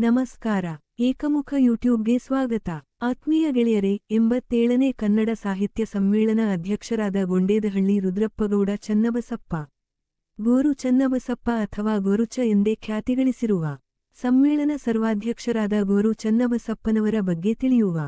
ನಮಸ್ಕಾರ. ಏಕಮುಖ ಯೂಟ್ಯೂಬ್ಗೆ ಸ್ವಾಗತ. ಆತ್ಮೀಯ ಗೆಳೆಯರೇ, ಎಂಬತ್ತೇಳನೇ ಕನ್ನಡ ಸಾಹಿತ್ಯ ಸಮ್ಮೇಳನ ಅಧ್ಯಕ್ಷರಾದ ಗೊಂಡೇದಹಳ್ಳಿ ರುದ್ರಪ್ಪಗೌಡ ಚನ್ನಬಸಪ್ಪ. ಗೋರು ಚನ್ನಬಸಪ್ಪ ಅಥವಾ ಗೋರುಚ ಎಂದೇ ಖ್ಯಾತಿಗಳಿಸಿರುವ ಸಮ್ಮೇಳನ ಸರ್ವಾಧ್ಯಕ್ಷರಾದ ಗೋರು ಚನ್ನಬಸಪ್ಪನವರ ಬಗ್ಗೆ ತಿಳಿಯುವ.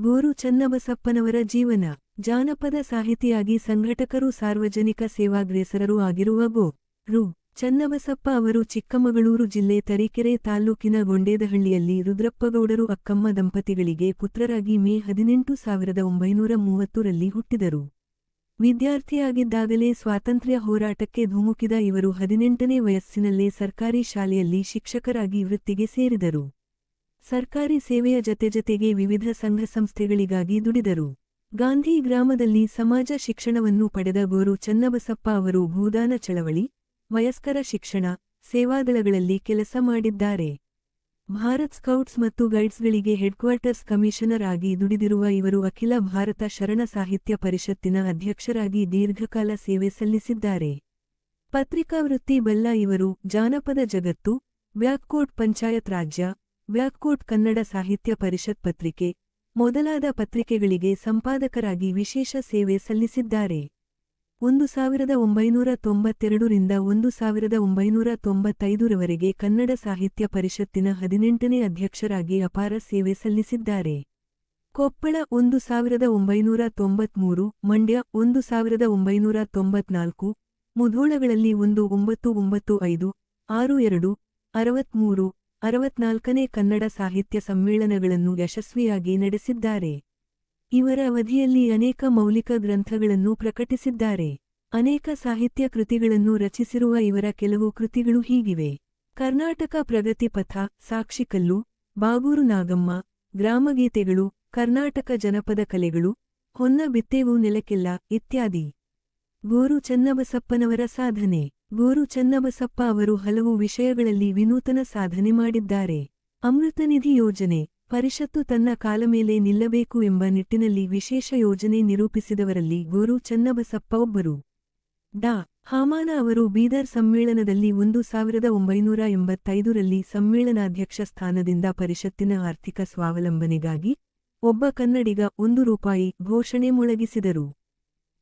ಗೋರು ಚನ್ನಬಸಪ್ಪನವರ ಜೀವನ, ಜಾನಪದ ಸಾಹಿತಿಯಾಗಿ ಸಂಘಟಕರು ಸಾರ್ವಜನಿಕ ಸೇವಾಗ್ರೇಸರರೂ ಆಗಿರುವ ಗೋ ರು. ಚನ್ನಬಸಪ್ಪ ಅವರು ಚಿಕ್ಕಮಗಳೂರು ಜಿಲ್ಲೆ ತರೀಕೆರೆ ತಾಲ್ಲೂಕಿನ ಗೊಂಡೇದಹಳ್ಳಿಯಲ್ಲಿ ರುದ್ರಪ್ಪಗೌಡರು ಅಕ್ಕಮ್ಮ ದಂಪತಿಗಳಿಗೆ ಪುತ್ರರಾಗಿ ಮೇ ಹದಿನೆಂಟು ಸಾವಿರದ ಒಂಬೈನೂರ ಮೂವತ್ತರಲ್ಲಿ ಹುಟ್ಟಿದರು. ವಿದ್ಯಾರ್ಥಿಯಾಗಿದ್ದಾಗಲೇ ಸ್ವಾತಂತ್ರ್ಯ ಹೋರಾಟಕ್ಕೆ ಧುಮುಕಿದ ಇವರು ಹದಿನೆಂಟನೇ ವಯಸ್ಸಿನಲ್ಲೇ ಸರ್ಕಾರಿ ಶಾಲೆಯಲ್ಲಿ ಶಿಕ್ಷಕರಾಗಿ ವೃತ್ತಿಗೆ ಸೇರಿದರು. ಸರ್ಕಾರಿ ಸೇವೆಯ ಜತೆಜತೆಗೆ ವಿವಿಧ ಸಂಘ ಸಂಸ್ಥೆಗಳಿಗಾಗಿ ದುಡಿದರು. ಗಾಂಧಿ ಗ್ರಾಮದಲ್ಲಿ ಸಮಾಜ ಶಿಕ್ಷಣವನ್ನು ಪಡೆದ ಗೋರು ಚನ್ನಬಸಪ್ಪ ಅವರು ಭೂದಾನ ಚಳವಳಿ ವಯಸ್ಕರ ಶಿಕ್ಷಣ, ಸೇವಾದಳಗಳಲ್ಲಿ ಕೆಲಸ ಮಾಡಿದ್ದಾರೆ. ಭಾರತ್ ಸ್ಕೌಟ್ಸ್ ಮತ್ತು ಗೈಡ್ಸ್ಗಳಿಗೆ ಹೆಡ್ಕ್ವಾರ್ಟರ್ಸ್ ಕಮಿಷನರ್ ಆಗಿ ದುಡಿದಿರುವ ಇವರು ಅಖಿಲ ಭಾರತ ಶರಣ ಸಾಹಿತ್ಯ ಪರಿಷತ್ತಿನ ಅಧ್ಯಕ್ಷರಾಗಿ ದೀರ್ಘಕಾಲ ಸೇವೆ ಸಲ್ಲಿಸಿದ್ದಾರೆ. ಪತ್ರಿಕಾವೃತ್ತಿ ಬಲ್ಲ ಇವರು ಜಾನಪದ ಜಗತ್ತು, ವ್ಯಾಕ್ಕೋಟ್ ಪಂಚಾಯತ್ ರಾಜ್ಯ, ವ್ಯಾಕ್ಕೋಟ್ ಕನ್ನಡ ಸಾಹಿತ್ಯ ಪರಿಷತ್ ಪತ್ರಿಕೆ ಮೊದಲಾದ ಪತ್ರಿಕೆಗಳಿಗೆ ಸಂಪಾದಕರಾಗಿ ವಿಶೇಷ ಸೇವೆ ಸಲ್ಲಿಸಿದ್ದಾರೆ. ಒಂದು ಸಾವಿರದ ಒಂಬೈನೂರ ತೊಂಬತ್ತೆರಡರಿಂದ ಒಂದು ಸಾವಿರದ ಒಂಬೈನೂರ ತೊಂಬತ್ತೈದರವರೆಗೆ ಕನ್ನಡ ಸಾಹಿತ್ಯ ಪರಿಷತ್ತಿನ ಹದಿನೆಂಟನೇ ಅಧ್ಯಕ್ಷರಾಗಿ ಅಪಾರ ಸೇವೆ ಸಲ್ಲಿಸಿದ್ದಾರೆ. ಕೊಪ್ಪಳ ಒಂದು ಸಾವಿರದ ಒಂಬೈನೂರ ತೊಂಬತ್ಮೂರು, ಮಂಡ್ಯ ಒಂದು ಸಾವಿರದ ಒಂಬೈನೂರ ತೊಂಬತ್ನಾಲ್ಕು, ಮುಧೋಳಗಳಲ್ಲಿ ಒಂದು, ಒಂಬತ್ತು ಒಂಬತ್ತು ಐದು, ಆರು ಎರಡು, ಅರವತ್ಮೂರು, ಅರವತ್ನಾಲ್ಕನೇ ಕನ್ನಡ ಸಾಹಿತ್ಯ ಸಮ್ಮೇಳನಗಳನ್ನು ಯಶಸ್ವಿಯಾಗಿ ನಡೆಸಿದ್ದಾರೆ. ಇವರ ಅವಧಿಯಲ್ಲಿ ಅನೇಕ ಮೌಲಿಕ ಗ್ರಂಥಗಳನ್ನು ಪ್ರಕಟಿಸಿದ್ದಾರೆ. ಅನೇಕ ಸಾಹಿತ್ಯ ಕೃತಿಗಳನ್ನು ರಚಿಸಿರುವ ಇವರ ಕೆಲವು ಕೃತಿಗಳು ಹೀಗಿವೆ. ಕರ್ನಾಟಕ ಪ್ರಗತಿಪಥ ಸಾಕ್ಷಿಕಲ್ಲು, ಬಾಗೂರು ನಾಗಮ್ಮ, ಗ್ರಾಮಗೀತೆಗಳು, ಕರ್ನಾಟಕ ಜನಪದ ಕಲೆಗಳು, ಹೊನ್ನ ಬಿತ್ತೇವು ನೆಲಕ್ಕೆಲ್ಲ ಇತ್ಯಾದಿ. ಗೋರು ಚನ್ನಬಸಪ್ಪನವರ ಸಾಧನೆ. ಗೋರು ಚನ್ನಬಸಪ್ಪ ಅವರು ಹಲವು ವಿಷಯಗಳಲ್ಲಿ ವಿನೂತನ ಸಾಧನೆ ಮಾಡಿದ್ದಾರೆ. ಅಮೃತನಿಧಿ ಯೋಜನೆ. ಪರಿಷತ್ತು ತನ್ನ ಕಾಲ ಮೇಲೆ ನಿಲ್ಲಬೇಕು ಎಂಬ ನಿಟ್ಟಿನಲ್ಲಿ ವಿಶೇಷ ಯೋಜನೆ ನಿರೂಪಿಸಿದವರಲ್ಲಿ ಗುರು ಚನ್ನಬಸಪ್ಪ ಒಬ್ಬರು. ಡಾ. ಹಾಮಾನ ಅವರು ಬೀದರ್ ಸಮ್ಮೇಳನದಲ್ಲಿ ಒಂದು ಸಾವಿರದ ಒಂಬೈನೂರ ಎಂಬತ್ತೈದರಲ್ಲಿ ಸಮ್ಮೇಳನಾಧ್ಯಕ್ಷ ಸ್ಥಾನದಿಂದ ಪರಿಷತ್ತಿನ ಆರ್ಥಿಕ ಸ್ವಾವಲಂಬನೆಗಾಗಿ ಒಬ್ಬ ಕನ್ನಡಿಗ ಒಂದು ರೂಪಾಯಿ ಘೋಷಣೆ ಮೊಳಗಿಸಿದರು.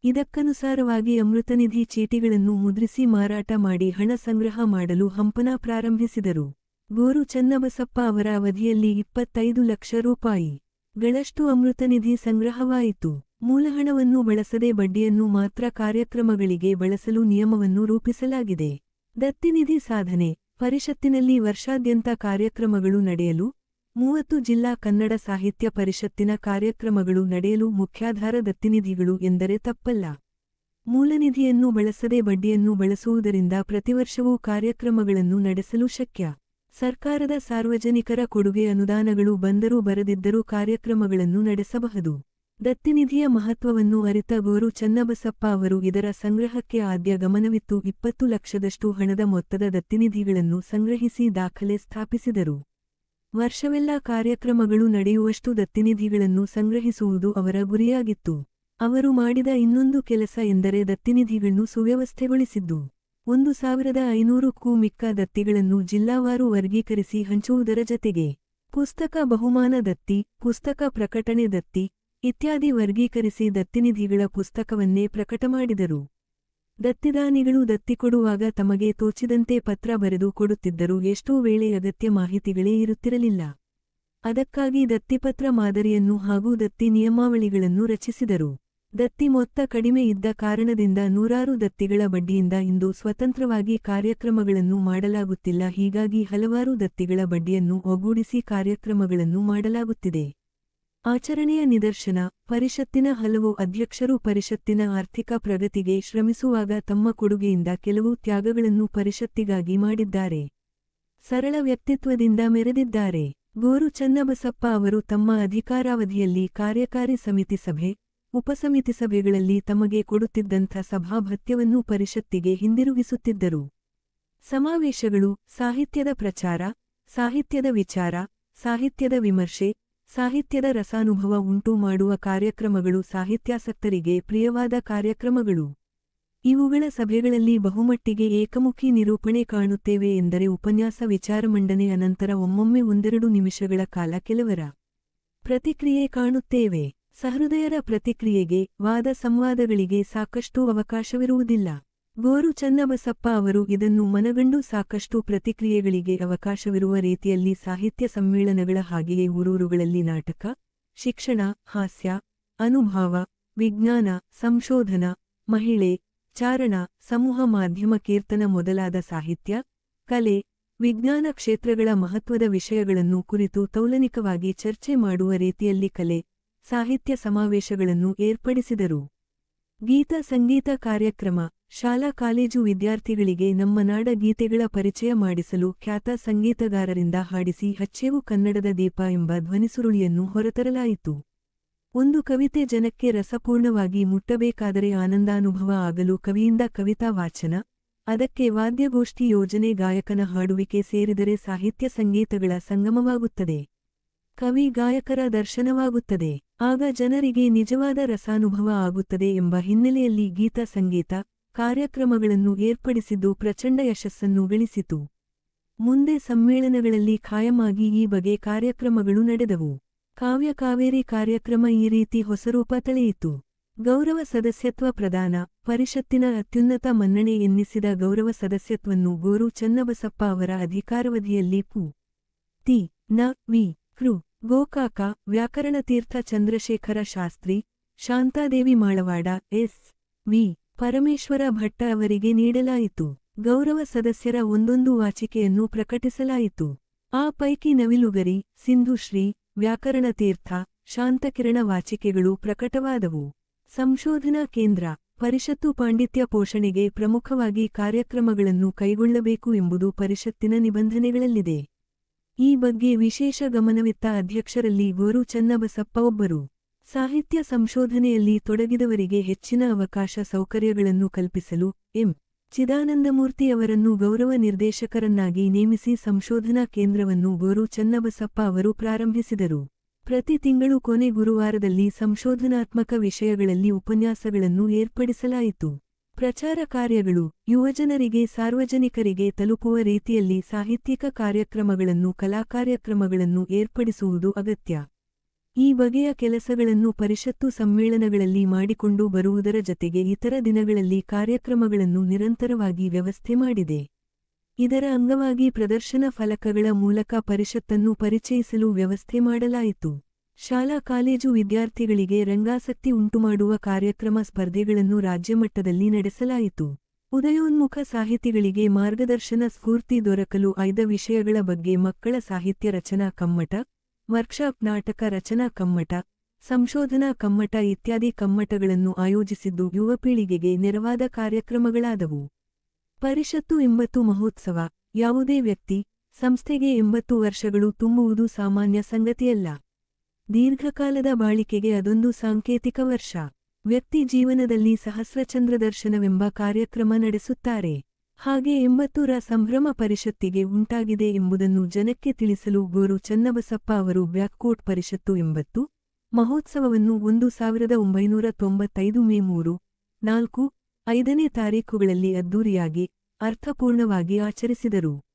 ಇದಕ್ಕನುಸಾರವಾಗಿ ಅಮೃತನಿಧಿ ಚೀಟಿಗಳನ್ನು ಮುದ್ರಿಸಿ ಮಾರಾಟ ಮಾಡಿ ಹಣ ಸಂಗ್ರಹ ಮಾಡಲು ಹಂಪನ ಪ್ರಾರಂಭಿಸಿದರು. ಗೋರು ಚನ್ನಬಸಪ್ಪ ಅವರ ಅವಧಿಯಲ್ಲಿ ಇಪ್ಪತ್ತೈದು ಲಕ್ಷ ರೂಪಾಯಿ. ಗಳಷ್ಟು ಅಮೃತನಿಧಿ ಸಂಗ್ರಹವಾಯಿತು. ಮೂಲಹಣವನ್ನು ಬಳಸದೆ ಬಡ್ಡಿಯನ್ನು ಮಾತ್ರ ಕಾರ್ಯಕ್ರಮಗಳಿಗೆ ಬಳಸಲು ನಿಯಮವನ್ನು ರೂಪಿಸಲಾಗಿದೆ. ದತ್ತಿನಿಧಿ ಸಾಧನೆ, ಪರಿಷತ್ತಿನಲ್ಲಿ ವರ್ಷಾದ್ಯಂತ ಕಾರ್ಯಕ್ರಮಗಳು ನಡೆಯಲು, ಮೂವತ್ತು ಜಿಲ್ಲಾ ಕನ್ನಡ ಸಾಹಿತ್ಯ ಪರಿಷತ್ತಿನ ಕಾರ್ಯಕ್ರಮಗಳು ನಡೆಯಲು ಮುಖ್ಯಾಧಾರ ದತ್ತಿನಿಧಿಗಳು ಎಂದರೆ ತಪ್ಪಲ್ಲ. ಮೂಲನಿಧಿಯನ್ನು ಬಳಸದೆ ಬಡ್ಡಿಯನ್ನು ಬಳಸುವುದರಿಂದ ಪ್ರತಿವರ್ಷವೂ ಕಾರ್ಯಕ್ರಮಗಳನ್ನು ನಡೆಸಲು ಶಕ್ಯ. ಸರ್ಕಾರದ ಸಾರ್ವಜನಿಕರ ಕೊಡುಗೆ ಅನುದಾನಗಳು ಬಂದರೂ ಬರದಿದ್ದರೂ ಕಾರ್ಯಕ್ರಮಗಳನ್ನು ನಡೆಸಬಹುದು. ದತ್ತಿನಿಧಿಯ ಮಹತ್ವವನ್ನು ಅರಿತ ಗೋರು ಚನ್ನಬಸಪ್ಪ ಅವರು ಇದರ ಸಂಗ್ರಹಕ್ಕೆ ಆದ್ಯ ಗಮನವಿತ್ತು. ಇಪ್ಪತ್ತು ಲಕ್ಷದಷ್ಟು ಹಣದ ಮೊತ್ತದ ದತ್ತಿನಿಧಿಗಳನ್ನು ಸಂಗ್ರಹಿಸಿ ದಾಖಲೆ ಸ್ಥಾಪಿಸಿದರು. ವರ್ಷವೆಲ್ಲ ಕಾರ್ಯಕ್ರಮಗಳು ನಡೆಯುವಷ್ಟು ದತ್ತಿನಿಧಿಗಳನ್ನು ಸಂಗ್ರಹಿಸುವುದು ಅವರ ಗುರಿಯಾಗಿತ್ತು. ಅವರು ಮಾಡಿದ ಇನ್ನೊಂದು ಕೆಲಸ ಎಂದರೆ ದತ್ತಿನಿಧಿಗಳನ್ನು ಸುವ್ಯವಸ್ಥೆಗೊಳಿಸಿದ್ದು. ಒಂದು ಸಾವಿರದ ಐನೂರಕ್ಕೂ ಮಿಕ್ಕ ದತ್ತಿಗಳನ್ನು ಜಿಲ್ಲಾವಾರು ವರ್ಗೀಕರಿಸಿ ಹಂಚುವುದರ ಜತೆಗೆ, ಪುಸ್ತಕ ಬಹುಮಾನ ದತ್ತಿ, ಪುಸ್ತಕ ಪ್ರಕಟಣೆ ದತ್ತಿ ಇತ್ಯಾದಿ ವರ್ಗೀಕರಿಸಿ ದತ್ತಿನಿಧಿಗಳ ಪುಸ್ತಕವನ್ನೇ ಪ್ರಕಟ ಮಾಡಿದರು. ದತ್ತಿದಾನಿಗಳು ದತ್ತಿ ಕೊಡುವಾಗ ತಮಗೆ ತೋಚಿದಂತೆ ಪತ್ರ ಬರೆದು ಕೊಡುತ್ತಿದ್ದರು ಎಷ್ಟೋ ವೇಳೆ ಅಗತ್ಯ ಮಾಹಿತಿಗಳೇ ಇರುತ್ತಿರಲಿಲ್ಲ. ಅದಕ್ಕಾಗಿ ದತ್ತಿಪತ್ರ ಮಾದರಿಯನ್ನು ಹಾಗೂ ದತ್ತಿ ನಿಯಮಾವಳಿಗಳನ್ನು ರಚಿಸಿದರು. ದತ್ತಿ ಮೊತ್ತ ಕಡಿಮೆ ಇದ್ದ ಕಾರಣದಿಂದ ನೂರಾರು ದತ್ತಿಗಳ ಬಡ್ಡಿಯಿಂದ ಇಂದು ಸ್ವತಂತ್ರವಾಗಿ ಕಾರ್ಯಕ್ರಮಗಳನ್ನು ಮಾಡಲಾಗುತ್ತಿಲ್ಲ. ಹೀಗಾಗಿ ಹಲವಾರು ದತ್ತಿಗಳ ಬಡ್ಡಿಯನ್ನು ಒಗ್ಗೂಡಿಸಿ ಕಾರ್ಯಕ್ರಮಗಳನ್ನು ಮಾಡಲಾಗುತ್ತಿದೆ. ಆಚರಣೆಯ ನಿದರ್ಶನ, ಪರಿಷತ್ತಿನ ಹಲವು ಅಧ್ಯಕ್ಷರು ಪರಿಷತ್ತಿನ ಆರ್ಥಿಕ ಪ್ರಗತಿಗೆ ಶ್ರಮಿಸುವಾಗ ತಮ್ಮ ಕೊಡುಗೆಯಿಂದ ಕೆಲವು ತ್ಯಾಗಗಳನ್ನು ಪರಿಷತ್ತಿಗಾಗಿ ಮಾಡಿದ್ದಾರೆ. ಸರಳ ವ್ಯಕ್ತಿತ್ವದಿಂದ ಮೆರೆದಿದ್ದಾರೆ. ಗೋರು ಚನ್ನಬಸಪ್ಪ ಅವರು ತಮ್ಮ ಅಧಿಕಾರಾವಧಿಯಲ್ಲಿ ಕಾರ್ಯಕಾರಿ ಸಮಿತಿ ಸಭೆ ಉಪಸಮಿತಿ ಸಭೆಗಳಲ್ಲಿ ತಮಗೆ ಕೊಡುತ್ತಿದ್ದಂಥ ಸಭಾಭತ್ಯವನ್ನು ಪರಿಷತ್ತಿಗೆ ಹಿಂದಿರುಗಿಸುತ್ತಿದ್ದರು. ಸಮಾವೇಶಗಳು ಸಾಹಿತ್ಯದ ಪ್ರಚಾರ, ಸಾಹಿತ್ಯದ ವಿಚಾರ, ಸಾಹಿತ್ಯದ ವಿಮರ್ಶೆ, ಸಾಹಿತ್ಯದ ರಸಾನುಭವ ಉಂಟು ಮಾಡುವ ಕಾರ್ಯಕ್ರಮಗಳು ಸಾಹಿತ್ಯಾಸಕ್ತರಿಗೆ ಪ್ರಿಯವಾದ ಕಾರ್ಯಕ್ರಮಗಳು. ಇವುಗಳ ಸಭೆಗಳಲ್ಲಿ ಬಹುಮಟ್ಟಿಗೆ ಏಕಮುಖಿ ನಿರೂಪಣೆ ಕಾಣುತ್ತೇವೆ ಎಂದರೆ ಉಪನ್ಯಾಸ ವಿಚಾರ ಮಂಡನೆ ಅನಂತರ ಒಮ್ಮೊಮ್ಮೆ ಒಂದೆರಡು ನಿಮಿಷಗಳ ಕಾಲ ಕೆಲವರ ಪ್ರತಿಕ್ರಿಯೆ ಕಾಣುತ್ತೇವೆ. ಸಹೃದಯರ ಪ್ರತಿಕ್ರಿಯೆಗೆ ವಾದ ಸಂವಾದಗಳಿಗೆ ಸಾಕಷ್ಟು ಅವಕಾಶವಿರುವುದಿಲ್ಲ. ಗೋರು ಚನ್ನಬಸಪ್ಪ ಅವರು ಇದನ್ನು ಮನಗಂಡು ಸಾಕಷ್ಟು ಪ್ರತಿಕ್ರಿಯೆಗಳಿಗೆ ಅವಕಾಶವಿರುವ ರೀತಿಯಲ್ಲಿ ಸಾಹಿತ್ಯ ಸಮ್ಮೇಳನಗಳ ಹಾಗೆಯೇ ಊರೂರುಗಳಲ್ಲಿ ನಾಟಕ, ಶಿಕ್ಷಣ, ಹಾಸ್ಯ, ಅನುಭಾವ, ವಿಜ್ಞಾನ, ಸಂಶೋಧನ, ಮಹಿಳೆ, ಚಾರಣ, ಸಮೂಹ ಮಾಧ್ಯಮ ಕೀರ್ತನ ಮೊದಲಾದ ಸಾಹಿತ್ಯ, ಕಲೆ, ವಿಜ್ಞಾನ ಕ್ಷೇತ್ರಗಳ ಮಹತ್ವದ ವಿಷಯಗಳನ್ನು ಕುರಿತು ತೌಲನಿಕವಾಗಿ ಚರ್ಚೆ ಮಾಡುವ ರೀತಿಯಲ್ಲಿ ಕಲೆ ಸಾಹಿತ್ಯ ಸಮಾವೇಶಗಳನ್ನು ಏರ್ಪಡಿಸಿದರು. ಗೀತ ಸಂಗೀತ ಕಾರ್ಯಕ್ರಮ, ಶಾಲಾ ಕಾಲೇಜು ವಿದ್ಯಾರ್ಥಿಗಳಿಗೆ ನಮ್ಮ ನಾಡ ಗೀತೆಗಳ ಪರಿಚಯ ಮಾಡಿಸಲು ಖ್ಯಾತ ಸಂಗೀತಗಾರರಿಂದ ಹಾಡಿಸಿ ಹಚ್ಚೇವು ಕನ್ನಡದ ದೀಪ ಎಂಬ ಧ್ವನಿಸುರುಳಿಯನ್ನು ಹೊರತರಲಾಯಿತು. ಒಂದು ಕವಿತೆ ಜನಕ್ಕೆ ರಸಪೂರ್ಣವಾಗಿ ಮುಟ್ಟಬೇಕಾದರೆ ಆನಂದಾನುಭವ ಆಗಲು ಕವಿಯಿಂದ ಕವಿತಾ ವಾಚನ, ಅದಕ್ಕೆ ವಾದ್ಯಗೋಷ್ಠಿ ಯೋಜನೆ ಗಾಯಕನ ಹಾಡುವಿಕೆ ಸೇರಿದರೆ ಸಾಹಿತ್ಯ ಸಂಗೀತಗಳ ಸಂಗಮವಾಗುತ್ತದೆ. ಕವಿ ಗಾಯಕರ ದರ್ಶನವಾಗುತ್ತದೆ. ಆಗ ಜನರಿಗೆ ನಿಜವಾದ ರಸಾನುಭವ ಆಗುತ್ತದೆ ಎಂಬ ಹಿನ್ನೆಲೆಯಲ್ಲಿ ಗೀತ ಸಂಗೀತ ಕಾರ್ಯಕ್ರಮಗಳನ್ನು ಏರ್ಪಡಿಸಿದ್ದು ಪ್ರಚಂಡ ಯಶಸ್ಸನ್ನು ಗಳಿಸಿತು. ಮುಂದೆ ಸಮ್ಮೇಳನಗಳಲ್ಲಿ ಖಾಯಮಾಗಿ ಈ ಬಗೆ ಕಾರ್ಯಕ್ರಮಗಳು ನಡೆದವು. ಕಾವ್ಯ ಕಾವೇರಿ ಕಾರ್ಯಕ್ರಮ ಈ ರೀತಿ ಹೊಸರೂಪ ತಳೆಯಿತು. ಗೌರವ ಸದಸ್ಯತ್ವ ಪ್ರದಾನ ಪರಿಷತ್ತಿನ ಅತ್ಯುನ್ನತ ಮನ್ನಣೆ ಎನ್ನಿಸಿದ ಗೌರವ ಸದಸ್ಯತ್ವನ್ನು ಗೋರು ಚನ್ನಬಸಪ್ಪ ಅವರ ಅಧಿಕಾರವಧಿಯಲ್ಲಿ ಪು. ತಿ ನ. ವಿ. ಕೃ. ಗೋಕಾಕ ವ್ಯಾಕರಣ ತೀರ್ಥ ಚಂದ್ರಶೇಖರ ಶಾಸ್ತ್ರಿ, ಶಾಂತಾದೇವಿ ಮಾಳವಾಡ, ಎಸ್. ವಿ. ಪರಮೇಶ್ವರ ಭಟ್ಟ ಅವರಿಗೆ ನೀಡಲಾಯಿತು. ಗೌರವ ಸದಸ್ಯರ ಒಂದೊಂದು ವಾಚಿಕೆಯನ್ನು ಪ್ರಕಟಿಸಲಾಯಿತು. ಆ ಪೈಕಿ ನವಿಲುಗರಿ, ಸಿಂಧುಶ್ರೀ ವ್ಯಾಕರಣ ತೀರ್ಥ ಶಾಂತಕಿರಣ ವಾಚಿಕೆಗಳು ಪ್ರಕಟವಾದವು. ಸಂಶೋಧನಾ ಕೇಂದ್ರ, ಪರಿಷತ್ತು ಪಾಂಡಿತ್ಯ ಪೋಷಣೆಗೆ ಪ್ರಮುಖವಾಗಿ ಕಾರ್ಯಕ್ರಮಗಳನ್ನು ಕೈಗೊಳ್ಳಬೇಕು ಎಂಬುದು ಪರಿಷತ್ತಿನ ನಿಬಂಧನೆಗಳಲ್ಲಿದೆ. ಈ ಬಗ್ಗೆ ವಿಶೇಷ ಗಮನವಿತ್ತ ಅಧ್ಯಕ್ಷರಲ್ಲಿ ಗೋರು ಚನ್ನಬಸಪ್ಪ ಒಬ್ಬರು. ಸಾಹಿತ್ಯ ಸಂಶೋಧನೆಯಲ್ಲಿ ತೊಡಗಿದವರಿಗೆ ಹೆಚ್ಚಿನ ಅವಕಾಶ ಸೌಕರ್ಯಗಳನ್ನು ಕಲ್ಪಿಸಲು ಎಂ. ಚಿದಾನಂದಮೂರ್ತಿ ಅವರನ್ನು ಗೌರವ ನಿರ್ದೇಶಕರನ್ನಾಗಿ ನೇಮಿಸಿ ಸಂಶೋಧನಾ ಕೇಂದ್ರವನ್ನು ಗೋರು ಚನ್ನಬಸಪ್ಪ ಅವರು ಪ್ರಾರಂಭಿಸಿದರು. ಪ್ರತಿ ತಿಂಗಳು ಕೊನೆ ಗುರುವಾರದಲ್ಲಿ ಸಂಶೋಧನಾತ್ಮಕ ವಿಷಯಗಳಲ್ಲಿ ಉಪನ್ಯಾಸಗಳನ್ನು ಏರ್ಪಡಿಸಲಾಯಿತು. ಪ್ರಚಾರ ಕಾರ್ಯಗಳು ಯುವಜನರಿಗೆ ಸಾರ್ವಜನಿಕರಿಗೆ ತಲುಪುವ ರೀತಿಯಲ್ಲಿ ಸಾಹಿತ್ಯಿಕ ಕಾರ್ಯಕ್ರಮಗಳನ್ನು ಕಲಾಕಾರ್ಯಕ್ರಮಗಳನ್ನು ಏರ್ಪಡಿಸುವುದು ಅಗತ್ಯ. ಈ ಬಗೆಯ ಕೆಲಸಗಳನ್ನು ಪರಿಷತ್ತು ಸಮ್ಮೇಳನಗಳಲ್ಲಿ ಮಾಡಿಕೊಂಡು ಬರುವುದರ ಜತೆಗೆ ಇತರ ದಿನಗಳಲ್ಲಿ ಕಾರ್ಯಕ್ರಮಗಳನ್ನು ನಿರಂತರವಾಗಿ ವ್ಯವಸ್ಥೆ ಮಾಡಿದೆ. ಇದರ ಅಂಗವಾಗಿ ಪ್ರದರ್ಶನ ಫಲಕಗಳ ಮೂಲಕ ಪರಿಷತ್ತನ್ನು ಪರಿಚಯಿಸಲು ವ್ಯವಸ್ಥೆ ಮಾಡಲಾಯಿತು. ಶಾಲಾ ಕಾಲೇಜು ವಿದ್ಯಾರ್ಥಿಗಳಿಗೆ ರಂಗಾಸಕ್ತಿ ಉಂಟುಮಾಡುವ ಕಾರ್ಯಕ್ರಮ ಸ್ಪರ್ಧೆಗಳನ್ನು ರಾಜ್ಯಮಟ್ಟದಲ್ಲಿ ನಡೆಸಲಾಯಿತು. ಉದಯೋನ್ಮುಖ ಸಾಹಿತಿಗಳಿಗೆ ಮಾರ್ಗದರ್ಶನ ಸ್ಫೂರ್ತಿ ದೊರಕಲು ಐದ ವಿಷಯಗಳ ಬಗ್ಗೆ ಮಕ್ಕಳ ಸಾಹಿತ್ಯ ರಚನಾ ಕಮ್ಮಟ, ವರ್ಕ್ಶಾಪ್ ನಾಟಕ ರಚನಾ ಕಮ್ಮಟ, ಸಂಶೋಧನಾ ಕಮ್ಮಟ ಇತ್ಯಾದಿ ಕಮ್ಮಟಗಳನ್ನು ಆಯೋಜಿಸಿದ್ದು ಯುವ ಪೀಳಿಗೆಗೆ ನೆರವಾದ ಕಾರ್ಯಕ್ರಮಗಳಾದವು. ಪರಿಷತ್ತು ಎಂಬತ್ತು ಮಹೋತ್ಸವ, ಯಾವುದೇ ವ್ಯಕ್ತಿ, ಸಂಸ್ಥೆಗೆ ಎಂಬತ್ತು ವರ್ಷಗಳು ತುಂಬುವುದು ಸಾಮಾನ್ಯ ಸಂಗತಿಯಲ್ಲ. ದೀರ್ಘಕಾಲದ ಬಾಳಿಕೆಗೆ ಅದೊಂದು ಸಾಂಕೇತಿಕ ವರ್ಷ. ವ್ಯಕ್ತಿ ಜೀವನದಲ್ಲಿ ಸಹಸ್ರಚಂದ್ರ ದರ್ಶನವೆಂಬ ಕಾರ್ಯಕ್ರಮ ನಡೆಸುತ್ತಾರೆ. ಹಾಗೆ ಎಂಬತ್ತೂರ ಸಂಭ್ರಮ ಪರಿಷತ್ತಿಗೆ ಉಂಟಾಗಿದೆ ಎಂಬುದನ್ನು ಜನಕ್ಕೆ ತಿಳಿಸಲು ಗೋರು ಚನ್ನಬಸಪ್ಪ ಅವರು ಬ್ಯಾಕ್ಕೋಟ್ ಪರಿಷತ್ತು ಎಂಬತ್ತು, ಮಹೋತ್ಸವವನ್ನು ಒಂದು ಸಾವಿರದ ಒಂಬೈನೂರ ತೊಂಬತ್ತೈದು ಮೇ ಮೂರು, ನಾಲ್ಕು, ಐದನೇ ತಾರೀಖುಗಳಲ್ಲಿ ಅದ್ದೂರಿಯಾಗಿ ಅರ್ಥಪೂರ್ಣವಾಗಿ ಆಚರಿಸಿದರು.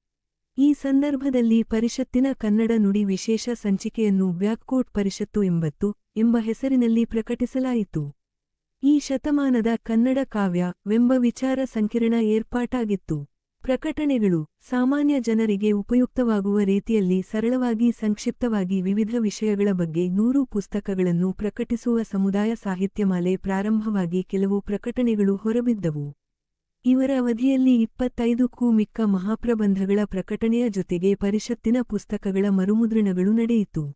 ಈ ಸಂದರ್ಭದಲ್ಲಿ ಪರಿಷತ್ತಿನ ಕನ್ನಡ ನುಡಿ ವಿಶೇಷ ಸಂಚಿಕೆಯನ್ನು ವ್ಯಾಕ್ಕೋಟ್ ಪರಿಷತ್ತು ಎಂಬತ್ತು ಎಂಬ ಹೆಸರಿನಲ್ಲಿ ಪ್ರಕಟಿಸಲಾಯಿತು. ಈ ಶತಮಾನದ ಕನ್ನಡ ಕಾವ್ಯ ವೆಂಬ ವಿಚಾರ ಸಂಕಿರಣ ಏರ್ಪಾಟಾಗಿತ್ತು. ಪ್ರಕಟಣೆಗಳು ಸಾಮಾನ್ಯ ಜನರಿಗೆ ಉಪಯುಕ್ತವಾಗುವ ರೀತಿಯಲ್ಲಿ ಸರಳವಾಗಿ ಸಂಕ್ಷಿಪ್ತವಾಗಿ ವಿವಿಧ ವಿಷಯಗಳ ಬಗ್ಗೆ ನೂರು ಪುಸ್ತಕಗಳನ್ನು ಪ್ರಕಟಿಸುವ ಸಮುದಾಯ ಸಾಹಿತ್ಯಮಾಲೆ ಪ್ರಾರಂಭವಾಗಿ ಕೆಲವು ಪ್ರಕಟಣೆಗಳು ಹೊರಬಿದ್ದವು. ಇವರ ಅವಧಿಯಲ್ಲಿ ಇಪ್ಪತ್ತೈದಕ್ಕೂ ಮಿಕ್ಕ ಮಹಾಪ್ರಬಂಧಗಳ ಪ್ರಕಟಣೆಯ ಜೊತೆಗೆ ಪರಿಷತ್ತಿನ ಪುಸ್ತಕಗಳ ಮರುಮುದ್ರಣಗಳು ನಡೆಯಿತು.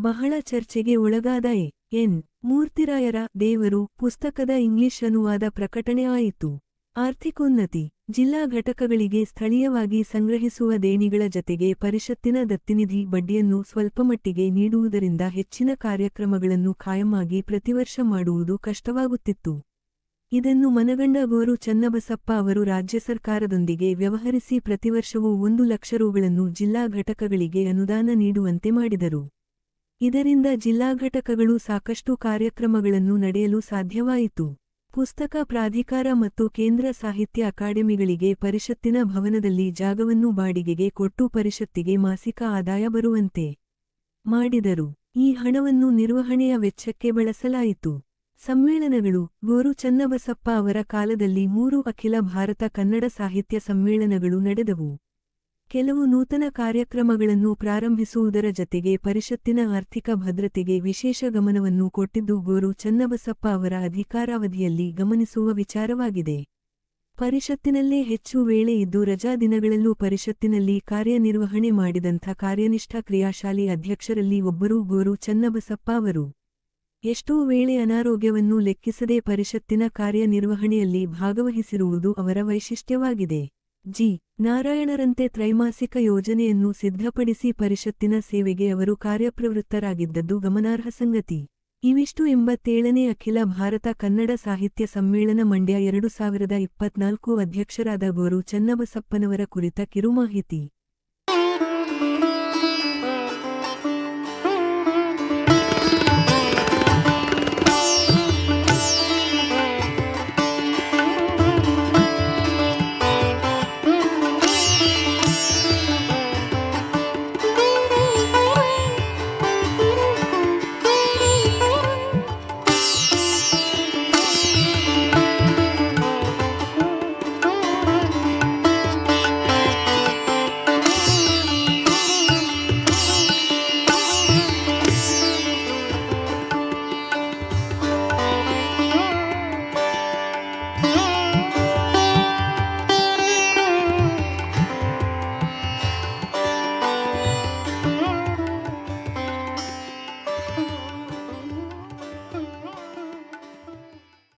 ಬಹಳ ಚರ್ಚೆಗೆ ಒಳಗಾದ ಎನ್. ಮೂರ್ತಿರಾಯರ ದೇವರು ಪುಸ್ತಕದ ಇಂಗ್ಲಿಷ್ ಅನುವಾದ ಪ್ರಕಟಣೆ ಆಯಿತು. ಆರ್ಥಿಕೋನ್ನತಿ, ಜಿಲ್ಲಾ ಘಟಕಗಳಿಗೆ ಸ್ಥಳೀಯವಾಗಿ ಸಂಗ್ರಹಿಸುವ ದೇಣಿಗಳ ಜತೆಗೆ ಪರಿಷತ್ತಿನ ದತ್ತಿನಿಧಿ ಬಡ್ಡಿಯನ್ನು ಸ್ವಲ್ಪಮಟ್ಟಿಗೆ ನೀಡುವುದರಿಂದ ಹೆಚ್ಚಿನ ಕಾರ್ಯಕ್ರಮಗಳನ್ನು ಖಾಯಮಾಗಿ ಪ್ರತಿವರ್ಷ ಮಾಡುವುದು ಕಷ್ಟವಾಗುತ್ತಿತ್ತು. ಇದನ್ನು ಮನಗಂಡ ಗೋರು ಚನ್ನಬಸಪ್ಪ ಅವರು ರಾಜ್ಯ ಸರ್ಕಾರದೊಂದಿಗೆ ವ್ಯವಹರಿಸಿ ಪ್ರತಿವರ್ಷವೂ ಒಂದು ಲಕ್ಷ ರುಗಳನ್ನು ಜಿಲ್ಲಾ ಘಟಕಗಳಿಗೆ ಅನುದಾನ ನೀಡುವಂತೆ ಮಾಡಿದರು. ಇದರಿಂದ ಜಿಲ್ಲಾ ಘಟಕಗಳು ಸಾಕಷ್ಟು ಕಾರ್ಯಕ್ರಮಗಳನ್ನು ನಡೆಯಲು ಸಾಧ್ಯವಾಯಿತು. ಪುಸ್ತಕ ಪ್ರಾಧಿಕಾರ ಮತ್ತು ಕೇಂದ್ರ ಸಾಹಿತ್ಯ ಅಕಾಡೆಮಿಗಳಿಗೆ ಪರಿಷತ್ತಿನ ಭವನದಲ್ಲಿ ಜಾಗವನ್ನು ಬಾಡಿಗೆಗೆ ಕೊಟ್ಟು ಪರಿಷತ್ತಿಗೆ ಮಾಸಿಕ ಆದಾಯ ಬರುವಂತೆ ಮಾಡಿದರು. ಈ ಹಣವನ್ನು ನಿರ್ವಹಣೆಯ ವೆಚ್ಚಕ್ಕೆ ಬಳಸಲಾಯಿತು. ಸಮ್ಮೇಳನಗಳು, ಗೋರು ಚನ್ನಬಸಪ್ಪ ಅವರ ಕಾಲದಲ್ಲಿ ಮೂರು ಅಖಿಲ ಭಾರತ ಕನ್ನಡ ಸಾಹಿತ್ಯ ಸಮ್ಮೇಳನಗಳು ನಡೆದವು. ಕೆಲವು ನೂತನ ಕಾರ್ಯಕ್ರಮಗಳನ್ನು ಪ್ರಾರಂಭಿಸುವುದರ ಜತೆಗೆ ಪರಿಷತ್ತಿನ ಆರ್ಥಿಕ ಭದ್ರತೆಗೆ ವಿಶೇಷ ಗಮನವನ್ನು ಕೊಟ್ಟಿದ್ದು ಗೋರು ಚನ್ನಬಸಪ್ಪ ಅವರ ಅಧಿಕಾರಾವಧಿಯಲ್ಲಿ ಗಮನಿಸುವ ವಿಚಾರವಾಗಿದೆ. ಪರಿಷತ್ತಿನಲ್ಲೇ ಹೆಚ್ಚು ವೇಳೆ ಇದ್ದು ರಜಾ ದಿನಗಳಲ್ಲೂ ಪರಿಷತ್ತಿನಲ್ಲಿ ಕಾರ್ಯನಿರ್ವಹಣೆ ಮಾಡಿದಂಥ ಕಾರ್ಯನಿಷ್ಠ ಕ್ರಿಯಾಶಾಲಿ ಅಧ್ಯಕ್ಷರಲ್ಲಿ ಒಬ್ಬರು ಗೋರು ಚನ್ನಬಸಪ್ಪ ಅವರು. ಎಷ್ಟೋ ವೇಳೆ ಅನಾರೋಗ್ಯವನ್ನು ಲೆಕ್ಕಿಸದೆ ಪರಿಷತ್ತಿನ ಕಾರ್ಯನಿರ್ವಹಣೆಯಲ್ಲಿ ಭಾಗವಹಿಸಿರುವುದು ಅವರ ವೈಶಿಷ್ಟ್ಯವಾಗಿದೆ. ಜಿ. ನಾರಾಯಣರಂತೆ ತ್ರೈಮಾಸಿಕ ಯೋಜನೆಯನ್ನು ಸಿದ್ಧಪಡಿಸಿ ಪರಿಷತ್ತಿನ ಸೇವೆಗೆ ಅವರು ಕಾರ್ಯಪ್ರವೃತ್ತರಾಗಿದ್ದದ್ದು ಗಮನಾರ್ಹ ಸಂಗತಿ. ಇವಿಷ್ಟು ಎಂಬತ್ತೇಳನೇ ಅಖಿಲ ಭಾರತ ಕನ್ನಡ ಸಾಹಿತ್ಯ ಸಮ್ಮೇಳನ ಮಂಡ್ಯ ಎರಡು ಸಾವಿರದ ಇಪ್ಪತ್ನಾಲ್ಕು ಅಧ್ಯಕ್ಷರಾದ ಗೋರು ಚನ್ನಬಸಪ್ಪನವರ ಕುರಿತ ಕಿರುಮಾಹಿತಿ.